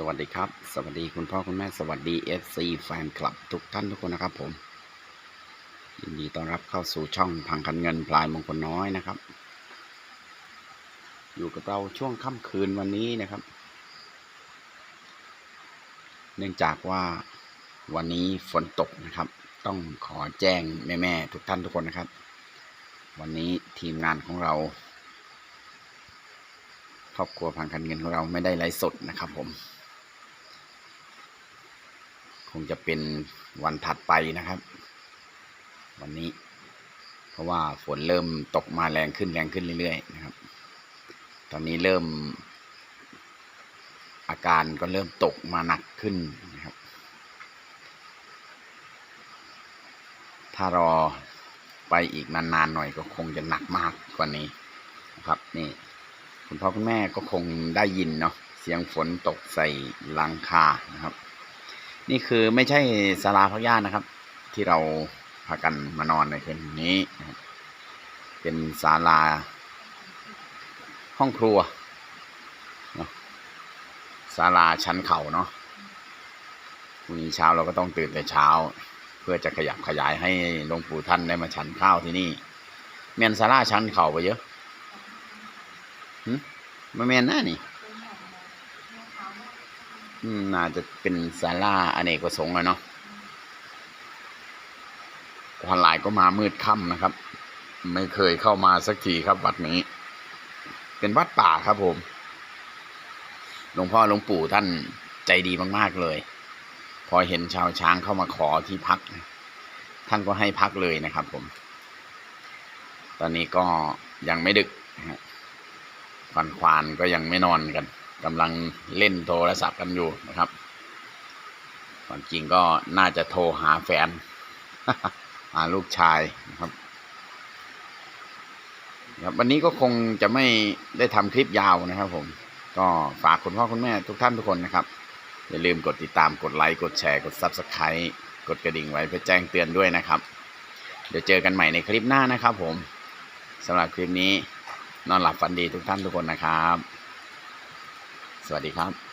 สวัสดีครับ สวัสดีคุณพ่อคุณแม่สวัสดี FC แฟนคลับทุกท่านทุกคนนะครับ ผมยินดีต้อนรับเข้าสู่ช่องพังคันเงินพลายมงคลน้อยนะครับ อยู่กับเราช่วงค่ำคืนวันนี้นะครับ เนื่องจากว่าวันนี้ฝนตกนะครับ ต้องขอแจ้งแม่ๆทุกท่านทุกคนนะครับ วันนี้ทีมงานของเราครอบครัวพังคันเงินของเราไม่ได้ไลฟ์สดนะครับผม คงจะเป็นวันถัดไปนะครับ วันนี้ เพราะว่าฝนเริ่มตกมาแรงขึ้นแรงขึ้นเรื่อยๆนะครับ ตอนนี้เริ่ม อาการก็เริ่มตกมาหนักขึ้นนะครับ ถ้ารอไปอีกนานๆหน่อยก็คงจะหนักมากกว่านี้นะครับนี่คุณพ่อคุณแม่ก็คงได้ยินเนาะเสียงฝนตกใส่หลังคานะครับ นี่คือไม่ใช่ศาลาพักญาตินะครับ ที่เราพากันมานอนในคืนนี้ เป็นศาลาห้องครัวศาลาชั้นเขาเนาะพรุ่งนี้เช้าเราก็ต้องตื่นแต่เช้า เพื่อจะขยับขยายให้หลวงปู่ท่านได้มาฉันข้าวที่นี่เมียนศาลาชั้นเขาไปเยอะหึมาเมียนหน้านี่ น่าจะเป็นศาลาอเนกประสงค์เลยเนาะออนไลน์ก็มามืดค่ำนะครับ ไม่เคยเข้ามาสักทีครับ วัดนี้ เป็นวัดป่าครับผม หลวงพ่อหลวงปู่ท่านใจดีมากๆเลย พอเห็นชาวช้างเข้ามาขอที่พัก ท่านก็ให้พักเลยนะครับผม ตอนนี้ก็ยังไม่ดึกควันควานก็ยังไม่นอนกัน กำลังเล่นโทรศัพท์กันอยู่นะครับความจริงก็น่าจะโทรหาแฟน หาลูกชายนะครับครับวันนี้ก็คงจะไม่ได้ทำคลิปยาวนะครับผม ก็ฝากคุณพ่อคุณแม่ทุกท่านทุกคนนะครับ อย่าลืมกดติดตามกดไลค์กดแชร์กด Subscribe กดกระดิ่งไว้เพื่อแจ้งเตือนด้วยนะครับ เดี๋ยวเจอกันใหม่ในคลิปหน้านะครับผมสำหรับคลิปนี้นอนหลับฝันดีทุกท่านทุกคนนะครับ วัสดีครับ